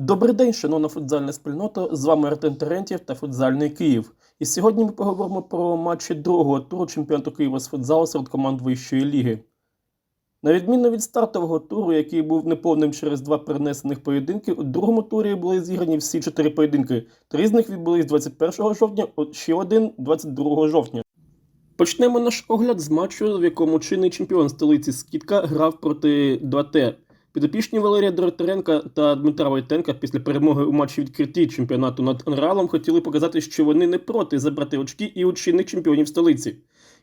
Добрий день, шановна футзальна спільнота. З вами Артем Терентєв та футзальний Київ. І сьогодні ми поговоримо про матчі другого туру чемпіонату Києва з футзалу серед команд вищої ліги. На відміну від стартового туру, який був неповним через два перенесених поєдинки, у другому турі були зіграні всі чотири поєдинки. Три з них відбулись 21 жовтня, ще один 22 жовтня. Почнемо наш огляд з матчу, в якому чинний чемпіон столиці Скітка грав проти 2Т. Підопічні Валерія Дороторенка та Дмитра Войтенка після перемоги у матчі відкритті чемпіонату над Анреалом хотіли показати, що вони не проти забрати очки і у чинних чемпіонів столиці.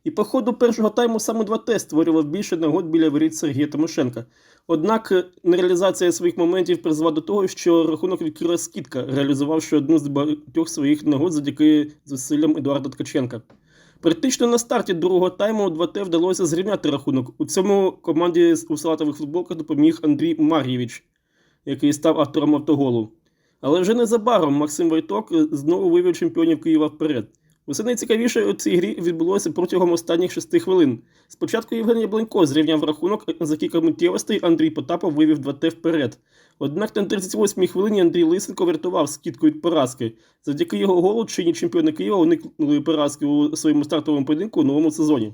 І по ходу першого тайму саме 2Т створював більше нагод біля воріт Сергія Тимошенка. Однак нереалізація своїх моментів призвела до того, що рахунок відкрила Скітка, реалізувавши одну з багатьох своїх нагод завдяки зусиллям Едуарда Ткаченка. Практично на старті другого тайму 2Т вдалося зрівняти рахунок. У цьому команді у салатових футболках допоміг Андрій Мар'євич, який став автором автоголу. Але вже незабаром Максим Войток знову вивів чемпіонів Києва вперед. Усе найцікавіше у цій грі відбулося протягом останніх шести хвилин. Спочатку Євген Яблонько зрівняв рахунок, за кілька миттєвостей Андрій Потапов вивів 2Т вперед. Однак на 38-й хвилині Андрій Лисенко врятував скидку від поразки. Завдяки його голу чинні чемпіони Києва уникнули поразки у своєму стартовому поєдинку у новому сезоні.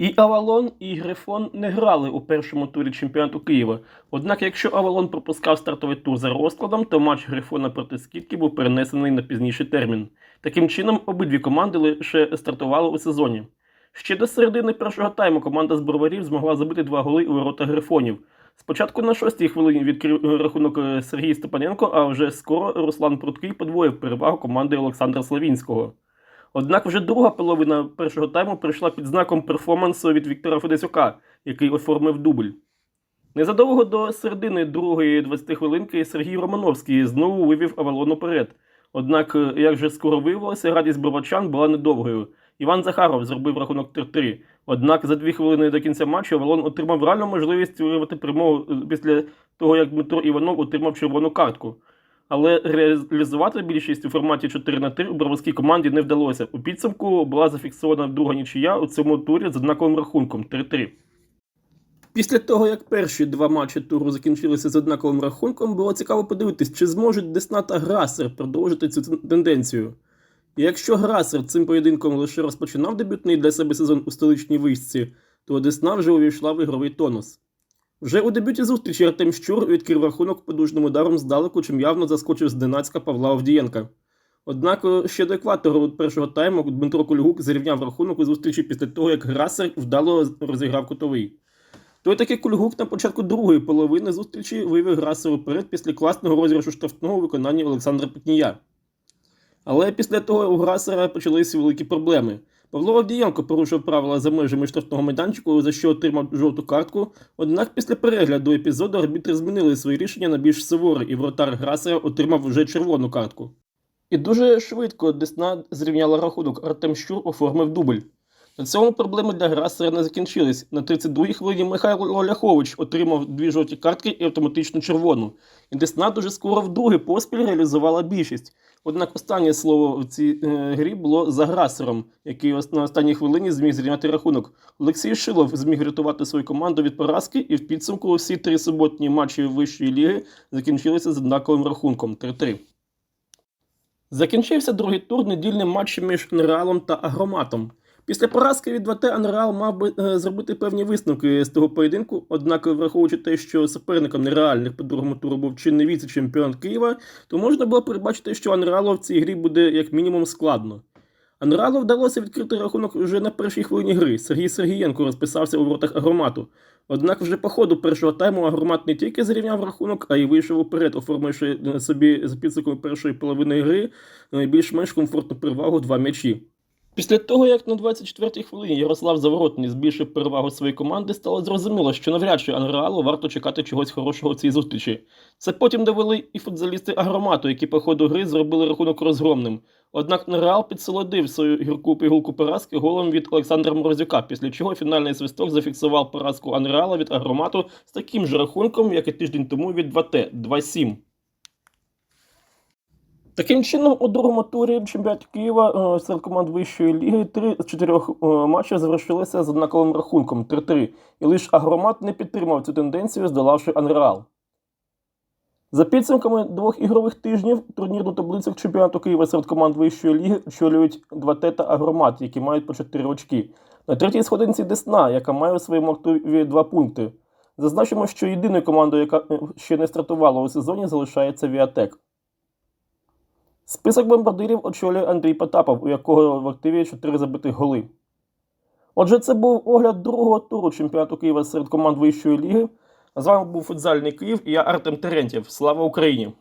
І Авалон, і Грифон не грали у першому турі чемпіонату Києва. Однак, якщо Авалон пропускав стартовий тур за розкладом, то матч Грифона проти Скітки був перенесений на пізніший термін. Таким чином, обидві команди лише стартували у сезоні. Ще до середини першого тайму команда з Броварів змогла забити два голи у ворота Грифонів. Спочатку на шостій хвилині відкрив рахунок е, Сергій Степаненко, а вже скоро Руслан Пруткий подвоїв перевагу команди Олександра Славінського. Однак вже друга половина першого тайму прийшла під знаком перформансу від Віктора Федесюка, який оформив дубль. Незадовго до середини другої 20 хвилинки Сергій Романовський знову вивів Авалон уперед. Однак, е, як же скоро виявилося, радість бровачан була недовгою. Іван Захаров зробив рахунок 3-3. Однак за дві хвилини до кінця матчу Авалон отримав реальну можливість вирвати перемогу е, після того, як Дмитро Іванов отримав червону картку. Але реалізувати більшість у форматі 4 на 3 у броварській команді не вдалося. У підсумку була зафіксована друга нічия у цьому турі з однаковим рахунком 3-3. Після того, як перші два матчі туру закінчилися з однаковим рахунком, було цікаво подивитись, чи зможуть Десна та Грасер продовжити цю тенденцію. І якщо Грасер цим поєдинком лише розпочинав дебютний для себе сезон у столичній вишці, то Десна вже увійшла в ігровий тонус. Вже у дебюті зустрічі Артем Щур відкрив рахунок подужним ударом здалеку, чим явно заскочив з Донацька Павла Овдієнка. Однак ще до екватору першого тайму Дмитро Кульгук зрівняв рахунок у зустрічі після того, як Грасер вдало розіграв кутовий. Той таки Кульгук на початку другої половини зустрічі вивів Грасер уперед після класного розіграшу штрафного у виконанні Олександра Петнія. Але після того у Грасера почалися великі проблеми. Павло Авдієнко порушив правила за межами штрафного майданчику, за що отримав жовту картку. Однак після перегляду епізоду арбітри змінили свої рішення на більш суворе, і вратар Грасера отримав вже червону картку. І дуже швидко Десна зрівняла рахунок. Артем Щур оформив дубль. На цьому проблеми для Грасера не закінчились. На 32-й хвилині Михайло Ляхович отримав дві жовті картки і автоматично червону. І Десна дуже скоро вдруге поспіль реалізувала більшість. Однак останнє слово в цій е, грі було за Грасером, який на останній хвилині зміг зрівняти рахунок. Олексій Шилов зміг рятувати свою команду від поразки, і в підсумку всі три суботні матчі вищої ліги закінчилися з однаковим рахунком 3-3. Закінчився другий тур недільним матчем між Анреалом та Агроматом. Після поразки від 2Т Анреал мав би е, зробити певні висновки з того поєдинку, однак, враховуючи те, що суперником нереальних по другому туру був чинний віце-чемпіон Києва, то можна було передбачити, що Анреалу в цій грі буде як мінімум складно. Анреалу вдалося відкрити рахунок вже на першій хвилині гри. Сергій Сергієнко розписався у воротах агромату. Однак вже по ходу першого тайму агромат не тільки зрівняв рахунок, а й вийшов уперед, оформивши е, собі за підсумком першої половини гри е, більш-менш комфортну перевагу два м'ячі. Після того, як на 24-й хвилині Ярослав Заворотний збільшив перевагу своєї команди, стало зрозуміло, що навряд чи Анреалу варто чекати чогось хорошого в цій зустрічі. Це потім довели і футзалісти агромату, які по ходу гри зробили рахунок розгромним. Однак Реал підсолодив свою гірку пігулку поразки голом від Олександра Морозюка, після чого фінальний свисток зафіксував поразку Анреала від агромату з таким же рахунком, як і тиждень тому від 2Т 2-7. Таким чином, у другому турі чемпіонату Києва е, серед команд вищої ліги три з чотирьох е, матчів завершилися з однаковим рахунком 3-3. І лише Агромат не підтримав цю тенденцію, здолавши Анреал. За підсумками двох ігрових тижнів турнірну таблицю чемпіонату Києва серед команд вищої ліги очолюють два тета Агромат, які мають по 4 очки. На третій сходинці Десна, яка має у своєму активі 2 пункти. Зазначимо, що єдиною командою, яка е, ще не стартувала у сезоні, залишається Віатек. Список бомбардирів очолює Андрій Потапов, у якого в активі 4 забитих голи. Отже, це був огляд другого туру чемпіонату Києва серед команд вищої ліги. З вами був футзальний Київ і я Артем Терентєв. Слава Україні!